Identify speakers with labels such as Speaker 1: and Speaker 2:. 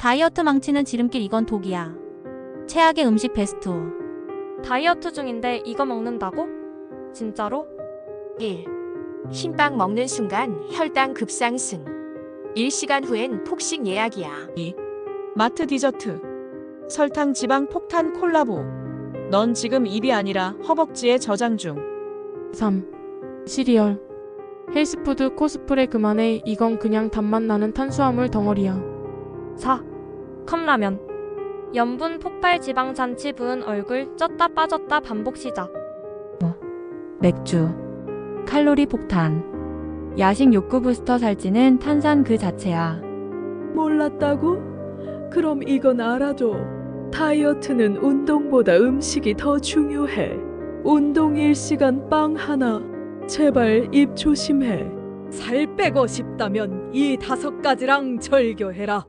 Speaker 1: 다이어트 망치는 지름길 이건 독이야. 최악의 음식 베스트.
Speaker 2: 다이어트 중인데 이거 먹는다고? 진짜로?
Speaker 3: 1. 흰빵 먹는 순간 혈당 급상승. 1시간 후엔 폭식 예약이야.
Speaker 4: 마트 디저트. 설탕 지방 폭탄 콜라보. 넌 지금 입이 아니라 허벅지에 저장 중.
Speaker 5: 3. 시리얼. 헬스푸드 코스프레 그만해. 이건 그냥 단맛 나는 탄수화물 덩어리야.
Speaker 2: 4. 컵라면. 염분 폭발 지방 잔치 부은 얼굴 쪘다 빠졌다 반복 시작.
Speaker 6: 맥주, 칼로리 폭탄, 야식 욕구 부스터 살찌는 탄산 그 자체야.
Speaker 7: 몰랐다고? 그럼 이건 알아줘. 다이어트는 운동보다 음식이 더 중요해. 운동 1시간 빵 하나. 제발 입 조심해. 살 빼고 싶다면 이 다섯 가지랑 절교해라.